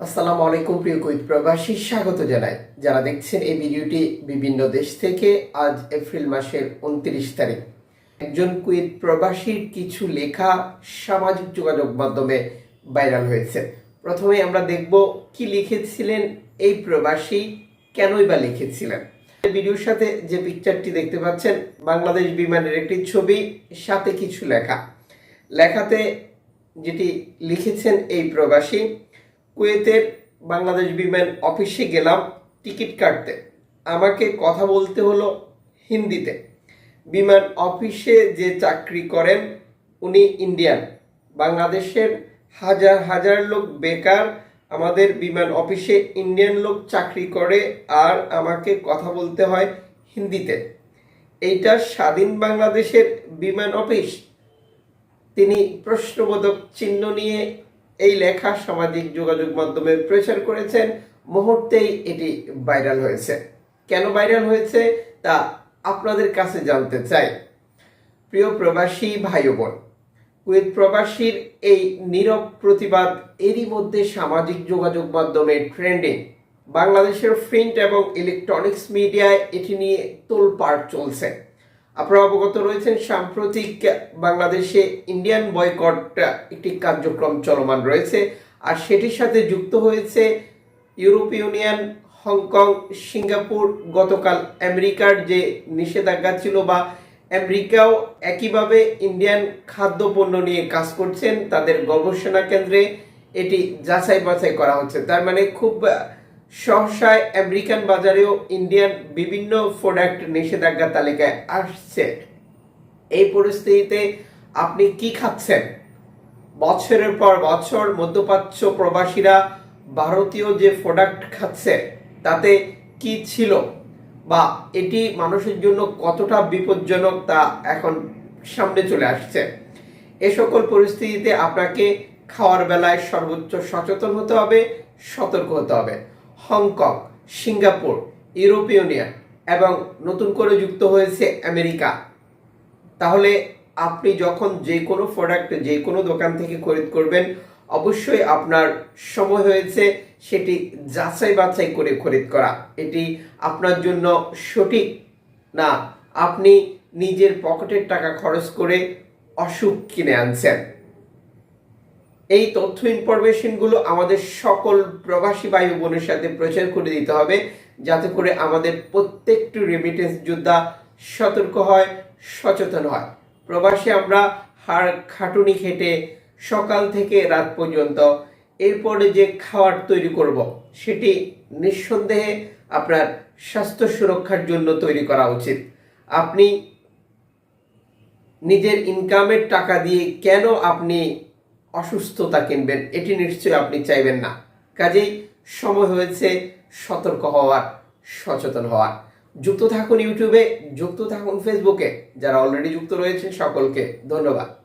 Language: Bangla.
আসসালামু আলাইকুম, প্রিয় কুইত প্রবাসী, স্বাগত জানাই। যারা দেখছেন এই ভিডিওটি বিভিন্ন দেশ থেকে, আজ এপ্রিল মাসের উনত্রিশ তারিখ। একজন কুইত প্রবাসীর কিছু লেখা সামাজিক যোগাযোগ মাধ্যমে ভাইরাল হয়েছে। প্রথমে আমরা দেখব কি লিখেছিলেন এই প্রবাসী, কেনই বা লিখেছিলেন। ভিডিওর সাথে যে পিকচারটি দেখতে পাচ্ছেন, বাংলাদেশ বিমানের একটি ছবি, সাথে কিছু লেখা। লেখাতে যেটি লিখেছেন এই প্রবাসী কুয়েতের বাংলাদেশ বিমান অফিসে গেলাম টিকিট কাটতে। আমাকে কথা বলতে হলো হিন্দিতে। বিমান অফিসে যে চাকরি করেন, উনি ইন্ডিয়ান। বাংলাদেশের হাজার হাজার লোক বেকার, আমাদের বিমান অফিসে ইন্ডিয়ান লোক চাকরি করে আর আমাকে কথা বলতে হয় হিন্দিতে। এইটা স্বাধীন বাংলাদেশের বিমান অফিস? তিনি প্রশ্নবোধক চিহ্ন নিয়ে এই লেখা সামাজিক যোগাযোগ মাধ্যমে প্রচার করেছেন। মুহূর্তেই এটি ভাইরাল হয়েছে। কেন ভাইরাল হয়েছে? তা আপনাদের কাছে জানতে চাই। প্রিয় প্রবাসী ভাই বোন কুয়েত প্রবাসীর এই নীরব প্রতিবাদ এরই মধ্যে সামাজিক যোগাযোগ মাধ্যমে ট্রেন্ডিং। বাংলাদেশের প্রিন্ট এবং ইলেকট্রনিক্স মিডিয়ায় এটি নিয়ে তোলপাড় চলছে। আপনারা অবগত রয়েছেন, সাম্প্রতিক বাংলাদেশে ইন্ডিয়ান বয়কট একটি কার্যক্রম চলমান রয়েছে। আর সেটির সাথে যুক্ত হয়েছে ইউরোপ ইউনিয়ন হংকং সিঙ্গাপুর গতকাল আমেরিকার যে নিষেধাজ্ঞা ছিল বা আমেরিকাও একইভাবে ইন্ডিয়ান খাদ্যপণ্য নিয়ে কাজ করছেন, তাদের গবেষণা কেন্দ্রে এটি যাচাই বাছাই করা হচ্ছে। তার মানে খুব সহসায় আমেরিকান বাজারেও ইন্ডিয়ান বিভিন্ন প্রোডাক্ট নিষেধাজ্ঞা তালিকায় আসছে। এই পরিস্থিতিতে আপনি কি খাচ্ছেন? বছরের পর বছর মধ্যপ্রাচ্য প্রবাসীরা ভারতীয় যে প্রোডাক্ট খাচ্ছে, তাতে কি ছিল? বা এটি মানুষের জন্য কতটা বিপজ্জনক তা এখন সামনে চলে আসছে। এ সকল পরিস্থিতিতে আপনাকে খাওয়ার বেলায় সর্বোচ্চ সচেতন হতে হবে, সতর্ক হতে হবে। হংকং, সিঙ্গাপুর, ইউরোপীয় ইউনিয়ন এবং নতুন করে যুক্ত হয়েছে আমেরিকা। তাহলে আপনি যখন যে কোনো প্রোডাক্ট যে কোনো দোকান থেকে খরিদ করবেন, অবশ্যই আপনার সময় হয়েছে সেটি যাচাই বাছাই করে খরিদ করা। এটি আপনার জন্য সঠিক না, আপনি নিজের পকেটের টাকা খরচ করে অসুখ কিনে আনছেন। এই তথ্য ইনফরমেশনগুলো আমাদের সকল প্রবাসী বায়ু বোনের সাথে প্রচার করে দিতে হবে, যাতে করে আমাদের প্রত্যেকটি রেমিটেন্স যোদ্ধা সতর্ক হয়, সচেতন হয়। প্রবাসী আমরা হাড় খাটুনি খেটে সকাল থেকে রাত পর্যন্ত এরপরে যে খাবার তৈরি করব, সেটি নিঃসন্দেহে আপনার স্বাস্থ্য সুরক্ষার জন্য তৈরি করা উচিত। আপনি নিজের ইনকামের টাকা দিয়ে কেন আপনি অসুস্থতা কিনবেন, এটি নিশ্চয়ই আপনি চাইবেন না। কাজেই সময় হয়েছে সতর্ক হওয়ার, সচেতন হওয়ার। যুক্ত থাকুন ইউটিউবে, যুক্ত থাকুন ফেসবুকে। যারা অলরেডি যুক্ত রয়েছেন সকলকে ধন্যবাদ।